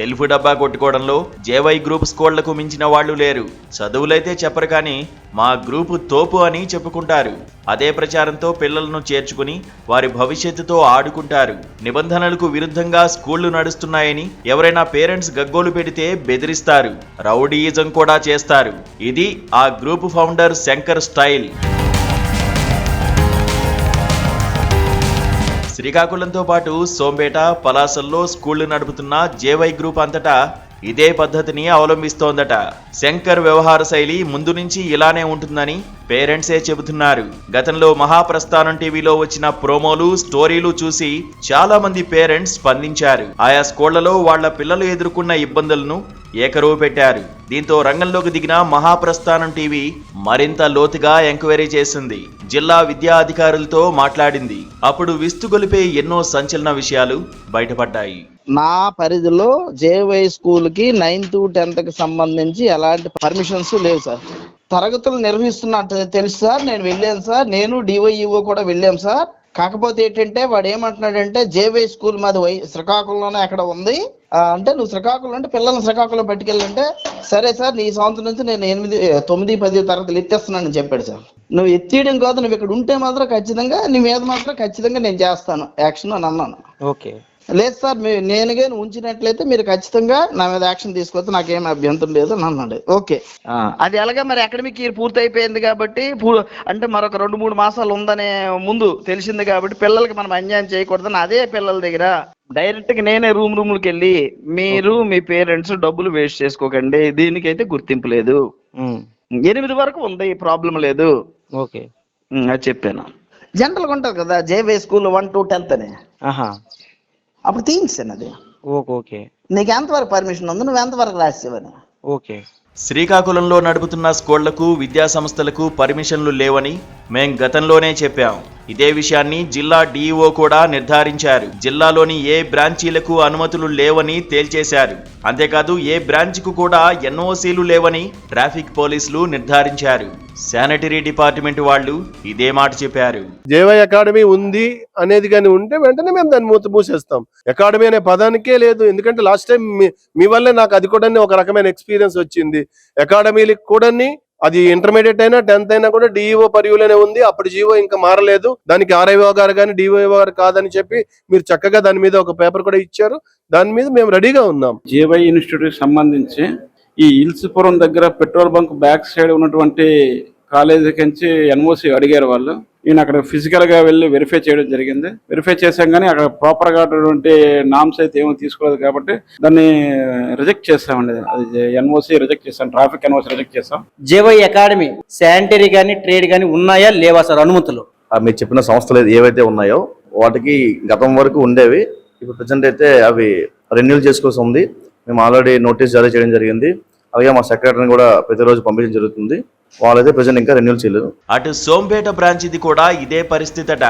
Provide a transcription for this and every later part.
Self డబ్బా కొట్టుకోవడంలో JY group స్కోళ్ళకు మించిన వాళ్ళు లేరు. చదువులైతే చెప్పరు కానీ మా గ్రూపు తోపు అని చెప్పుకుంటారు. అదే ప్రచారంతో పిల్లలను చేర్చుకుని వారి భవిష్యత్తుతో ఆడుకుంటారు. నిబంధనలకు విరుద్ధంగా స్కూళ్ళు నడుస్తున్నాయని ఎవరైనా పేరెంట్స్ గగ్గోలు పెడితే బెదిరిస్తారు. రౌడీయిజం కూడా చేస్తారు. ఇది ఆ గ్రూప్ ఫౌండర్ శంకర్ స్టైల్. శ్రీకాకుళంతో పాటు సోంపేట పలాసల్లో స్కూళ్ళు నడుపుతున్న జేవై గ్రూప్ అంతటా ఇదే పద్ధతిని అవలంబిస్తోందట. శంకర్ వ్యవహార శైలి ముందు నుంచి ఇలానే ఉంటుందని పేరెంట్సే చెబుతున్నారు. గతంలో మహాప్రస్థానం టీవీలో వచ్చిన ప్రోమోలు స్టోరీలు చూసి చాలా మంది పేరెంట్స్ స్పందించారు. ఆయా స్కూళ్ళలో వాళ్ళ పిల్లలు ఎదుర్కొన్న ఇబ్బందులను ఏకరువు పెట్టారు దీంతో రంగంలోకి దిగిన మహాప్రస్థానం టీవీ మరింత లోతుగా ఎంక్వైరీ చేసింది. జిల్లా విద్యా అధికారులతో మాట్లాడింది. అప్పుడు విస్తుగొలిపే ఎన్నో సంచలన విషయాలు బయటపడ్డాయి. నా పరిధిలో జేవై స్కూల్కి నైన్త్ టెన్త్కి సంబంధించి ఎలాంటి పర్మిషన్స్ లేవు సార్. తరగతులు నిర్వహిస్తున్నట్టు తెలుసు సార్ నేను వెళ్ళాను సార్. నేను డివైఈఓ కూడా వెళ్ళాం సార్. కాకపోతే ఏంటంటే వాడు ఏమంటున్నాడంటే జేవై స్కూల్ మాది వై శ్రీకాకుళంలోనే అక్కడ ఉంది. అంటే నువ్వు శ్రీకాకుళం అంటే పిల్లల్ని శ్రీకాకుళం పట్టుకెళ్ళంటే సరే సార్ నీ సంవత్సరం నుంచి నేను ఎనిమిది తొమ్మిది పది తరగతులు ఎత్తేస్తున్నానని చెప్పాడు సార్. నువ్వు ఎత్తేయడం కాదు నువ్వు ఇక్కడ ఉంటే మాత్రం ఖచ్చితంగా నీ మీద మాత్రం ఖచ్చితంగా నేను చేస్తాను. యాక్షన్ అని అన్నాను. ఓకే. లేదు సార్ మీ నేనుగా ఉంచినట్లయితే మీరు ఖచ్చితంగా నా మీద యాక్షన్ తీసుకొస్తే నాకేం అభ్యంతరం లేదు అని అన్నాడు. ఓకే. అది ఎలాగా మరి అకాడమిక్ ఇయర్ పూర్తి అయిపోయింది కాబట్టి అంటే మరొక రెండు మూడు మాసాలు ఉందనే ముందు తెలిసింది కాబట్టి పిల్లలకి మనం అన్యాయం చేయకూడదని అదే పిల్లల దగ్గర. డైరెక్ట్గా నేనే రూమ్ రూమ్కి వెళ్ళి మీరు మీ పేరెంట్స్ డబ్బులు వేస్ట్ చేసుకోకండి. దీనికైతే గుర్తింపు లేదు. ఎనిమిది వరకు ఉంది ప్రాబ్లం లేదు. ఓకే. చెప్పాను. జనరల్గా ఉంటుంది కదా JV school one to tenth అని. అప్పుడు తీయించాను అది. Okay okay. నీకు ఎంతవరకు పర్మిషన్ ఉంది నువ్వు ఎంతవరకు రాసేవని ఓకే. శ్రీకాకుళంలో నడుపుతున్న స్కూళ్ళకు విద్యా సంస్థలకు పర్మిషన్లు లేవని మేం గతంలోనే చెప్పాం. ఇదే విషయాన్ని జిల్లా డీఈఓ కూడా నిర్ధారించారు. జిల్లాలోని ఏ బ్రాంచీలకు అనుమతులు లేవని తేల్చేశారు. అంతేకాదు ఏ బ్రాంచ్కు కూడా ఎన్ఓసీలు లేవని ట్రాఫిక్ పోలీసులు నిర్ధారించారు. శానిటరీ డిపార్ట్మెంట్ వాళ్ళు ఇదే మాట చెప్పారు. జేవై అకాడమీ ఉంది అనేది కానీ ఉంటే వెంటనే మేము దాన్ని మూత మూసేస్తాం. అకాడమీ అనే పదానికే లేదు. ఎందుకంటే లాస్ట్ టైం మీ మీ వల్లే నాకు అది కూడా ఒక రకమైన ఎక్స్పీరియన్స్ వచ్చింది. అకాడమీలకు కూడా అది ఇంటర్మీడియట్ అయినా టెన్త్ అయినా కూడా డిఈఓ పరివులోనే ఉంది. అప్పుడు జీవో ఇంకా మారలేదు. దానికి ఆర్ఐఓ గారు కానీ డిఓ గారు కాదని చెప్పి మీరు చక్కగా దాని మీద ఒక పేపర్ కూడా ఇచ్చారు. దాని మీద మేము రెడీగా ఉన్నాం. జేవై ఇన్స్టిట్యూట్ సంబంధించి ఈ ఇల్సుపురం దగ్గర పెట్రోల్ బంక్ బ్యాక్ సైడ్ ఉన్నటువంటి కాలేజీ నుంచి ఎన్ఓసి అడిగారు వాళ్ళు. నేను అక్కడ ఫిజికల్గా వెళ్ళి వెరిఫై చేయడం జరిగింది. వెరిఫై చేశాం కానీ అక్కడ ప్రాపర్గా ఉన్నటువంటి నామ్స్ అయితే ఏమీ తీసుకోలేదు కాబట్టి దాన్ని రిజెక్ట్ చేస్తామండి. అది ఎన్ఓసి రిజెక్ట్ చేస్తాం. ట్రాఫిక్ ఎన్ఓసి రిజెక్ట్ చేస్తాం. జేవై అకాడమీ శానిటరీ కానీ ట్రేడ్ కానీ ఉన్నాయా లేవా సార్ అనుమతులు? ఆ మీరు చెప్పిన సంస్థలు ఏవైతే ఉన్నాయో వాటికి గతం వరకు ఉండేవి. ఇప్పుడు ప్రజెంట్ అయితే అవి రెన్యూల్ చేసుకోవాల్సి ఉంది. మేము ఆల్రెడీ నోటీస్ జారీ చేయడం జరిగింది. అలాగే మా సెక్రటరీని కూడా ప్రతిరోజు పంపించడం జరుగుతుంది. వాళ్ళైతే ప్రజెంట్ ఇంకా రెన్యూల్ చేయలేదు. అటు సోంపేట బ్రాంచ్ది కూడా ఇదే పరిస్థితట.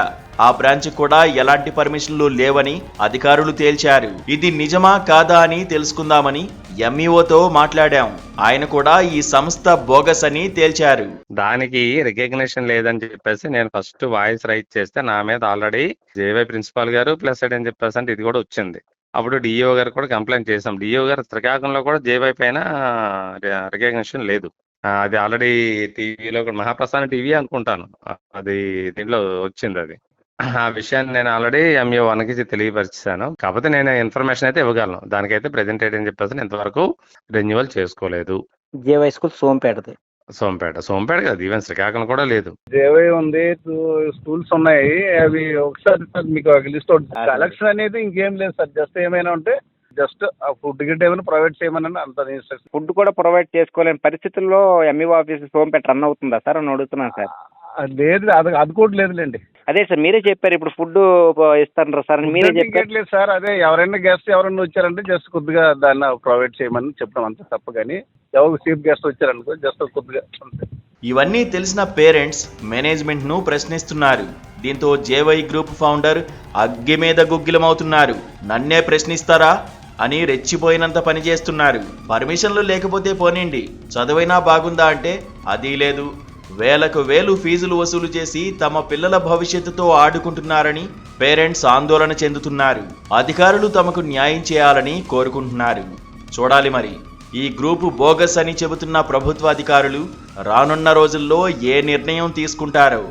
ఆ బ్రాంచ్ కూడా ఎలాంటి పర్మిషన్లు లేవని అధికారులు తేల్చారు. ఇది నిజమా కాదా అని తెలుసుకుందామని ఎంఈఓతో మాట్లాడాం. ఆయన కూడా ఈ సంస్థ బోగస్ అని తేల్చారు. దానికి రికగ్నిషన్ లేదని చెప్పేసి నేను ఫస్ట్ వాయిస్ రైట్ చేస్తే నా మీద ఆల్రెడీ జేవై ప్రిన్సిపాల్ గారు ప్లస్ అని చెప్పేసి అంటే ఇది కూడా వచ్చింది. అప్పుడు డిఈఓ గారు కూడా కంప్లైంట్ చేసాం డిఓ గారు శ్రీకాకుళంలో కూడా జేవై పైన రికగ్నిషన్ లేదు. అది ఆల్రెడీ టీవీలో కూడా మహాప్రస్థానం టీవీ అనుకుంటాను. అది దీంట్లో వచ్చింది అది. ఆ విషయాన్ని నేను ఆల్రెడీ ఎంఏ వన్కి తెలియపరిచాను. కాకపోతే నేను ఇన్ఫర్మేషన్ అయితే ఇవ్వగలను. దానికైతే ప్రెజెంట్ అని చెప్పేసి ఇంతవరకు రెన్యువల్ చేసుకోలేదు. జేవై స్కూల్ సోంపేటది. సోంపేట సోంపేట కదా ఈవెన్ శ్రీకాకుళం కూడా లేదు. జేవై ఉంది టూ- స్కూల్స్ ఉన్నాయి అవి ఒకసారి సార్ మీకు ఒక లిస్ట్ కలెక్షన్ అనేది ఇంకేం లేదు సార్ జస్ట్ ఏమైనా ఉంటే జస్ట్ ఆ ఫుడ్ గిట్ ఏమైనా ప్రొవైడ్ చేయమని అంత ఇన్స్ట్రక్షన్ ఫుడ్ కూడా ప్రొవైడ్ చేసుకోలేని పరిస్థితుల్లో ఎంఈఓ ఆఫీస్ సోంపేట రన్ అవుతుందా సార్ అని అడుగుతున్నాను సార్. లేదు అది అది కూడా లేదులేండి. అదే సార్ మీరే చెప్పారు ఇప్పుడు ఫుడ్ ఇస్తాను సార్ మీరే చెప్పారు. ఇంకేట్లేదు సార్ అదే ఎవరైనా గెస్ట్ ఎవరైనా వచ్చారంటే జస్ట్ కొద్దిగా దాన్ని ప్రొవైడ్ చేయమని చెప్పడం అంతే తప్ప కానీ ఎవరు చీఫ్ గెస్ట్ వచ్చారనుకో జస్ట్ కొద్దిగా అంతే. ఇవన్నీ తెలిసిన పేరెంట్స్ మేనేజ్మెంట్ను ప్రశ్నిస్తున్నారు. దీంతో జేవై గ్రూప్ ఫౌండర్ అగ్గి మీద గుగ్గిలమవుతున్నారు. నన్నే ప్రశ్నిస్తారా అని రెచ్చిపోయినంత పని చేస్తున్నారు. పర్మిషన్లు లేకపోతే పోనీండి చదువైనా బాగుందా అంటే అది లేదు. వేలకు వేలు ఫీజులు వసూలు చేసి తమ పిల్లల భవిష్యత్తుతో ఆడుకుంటున్నారని పేరెంట్స్ ఆందోళన చెందుతున్నారు. అధికారులు తమకు న్యాయం చేయాలని కోరుకుంటున్నారు. చూడాలి మరి. ఈ గ్రూపు బోగస్ అని చెబుతున్న ప్రభుత్వ అధికారులు రానున్న రోజుల్లో ఏ నిర్ణయం తీసుకుంటారో?